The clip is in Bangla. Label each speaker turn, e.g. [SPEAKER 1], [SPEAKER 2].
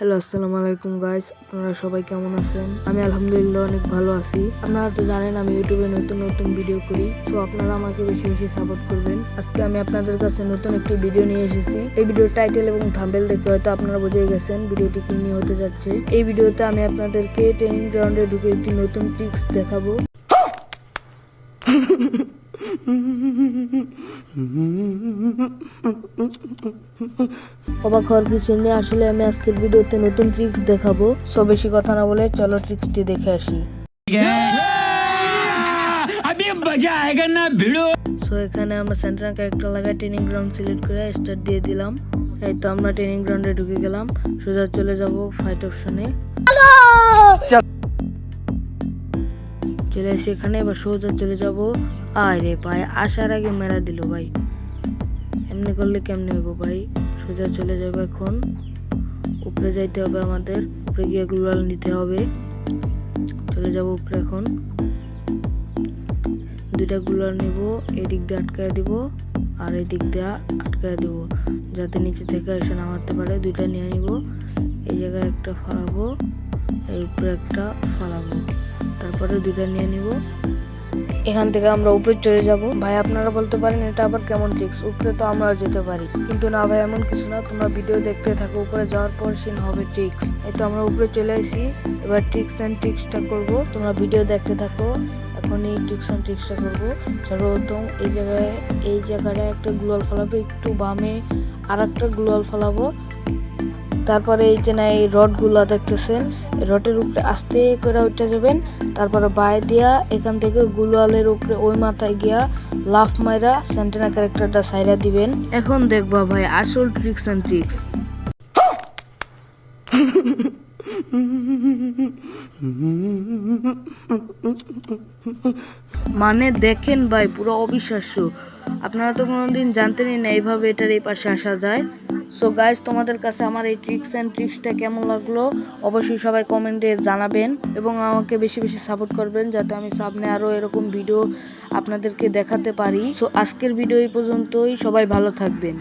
[SPEAKER 1] হ্যালো, আসসালামু আলাইকুম গাইস আপনারা সবাই কেমন আছেন? আমি আলহামদুলিল্লাহ অনেক ভালো আছি। আপনারা তো জানেন, আমি ইউটিউবে নতুন নতুন ভিডিও করি তো আপনারা আমাকে বেশি বেশি সাপোর্ট করবেন। আজকে আমি আপনাদের কাছে নতুন একটি ভিডিও নিয়ে এসেছি। এই ভিডিওর টাইটেল এবং থাম্বেল দেখে হয়তো আপনারা বুঝেই গেছেন ভিডিওটি কি নিয়ে হতে যাচ্ছে। এই ভিডিওতে আমি আপনাদেরকে ট্রেনিং গ্রাউন্ডে ঢুকে একটি নতুন ট্রিক্স দেখাবো। অবাক হওয়ার কিছু নেই। আসলে আমি আজকের ভিডিওতে নতুন ট্রিক্স দেখাবো। সো বেশি কথা না বলে চলো ট্রিক্সটি দেখে আসি। সো এখানে আমরা সেন্ট্রাল ক্যারেক্টার লাগায় ট্রেনিং গ্রাউন্ড সিলেক্ট করে স্টার্ট দিয়ে দিলাম। এই তো আমরা ট্রেনিং গ্রাউন্ডে ঢুকে গেলাম। সোজা চলে যাব ফাইট অপশনে চলে এসে এখানে এবার সোজা চলে যাব। আরে ভাই, আসার আগে মেলা দিল ভাই। এমনি করলে কেমনে হইব ভাই? সোজা চলে যাব এখন। উপরে যাইতে হবে আমাদের। উপরে গিয়ে গ্লোয়াল নিতে হবে। চলে যাব উপরে এখন। দুইটা গ্লোয়াল নিব, এদিক দিয়ে আটকায় দিব আর এদিক দিয়ে আটকায় দিব। যাতে নিচে থেকে এসে নামাতে পারে, দুইটা নিয়ে নিব। এই জায়গায় একটা ফালাবো, এই উপরে একটা ফালাবো। তারপরে দুইটা নিয়ে নিব। এখান থেকে আমরা উপরে চলে যাব। ভাই, আপনারা বলতে পারেন এটা আবার কেমন ট্রিক্স উপরে তো আমরাও যেতে পারি। কিন্তু না ভাই, এমন কিছু না। তোমরা ভিডিও দেখতে থাকো। উপরে যাওয়ার পর সিন হবে ট্রিক্স এই তো আমরা উপরে চলে আসি। এবার ট্রিক্স অ্যান্ড ট্রিক্সটা করব। তোমরা ভিডিও দেখতে থাকো। এখন এই ট্রিক্স অ্যান্ড ট্রিক্সটা করব। সর্বপ্রথম এই জায়গায় এই জায়গাটায় একটা গ্লোয়াল ফলাবো। একটু বামে আর একটা গ্লোয়াল ফলাবো। তারপরে এই যে না এই রডগুলো দেখতেছেন রডের উপরে আস্তে করে উঠে যাবেন তারপরে বাই দিয়া এখান থেকে গুলোয়ালের উপরে ওই মাথায় গিয়া লাফ মাইরা সেন্টেনা ক্যারেক্টারটা সাইরা দিবেন। এখন দেখবা ভাই আসল ট্রিক্স অ্যান্ড ট্রিক্স মানে দেখেন ভাই, পুরো অবিশ্বাস্য। আপনারা তো কোনোদিন জানতেনই না এইভাবে এটার এই পাশে আসা যায়। সো গাইজ তোমাদের কাছে আমার এই ট্রিক্স অ্যান্ড ট্রিক্সটা কেমন লাগল? অবশ্যই সবাই কমেন্টে জানাবেন এবং আমাকে বেশি বেশি সাপোর্ট করবেন যাতে আমি সামনে আরও এরকম ভিডিও আপনাদেরকে দেখাতে পারি। সো আজকের ভিডিও এই পর্যন্তই। সবাই ভালো থাকবেন।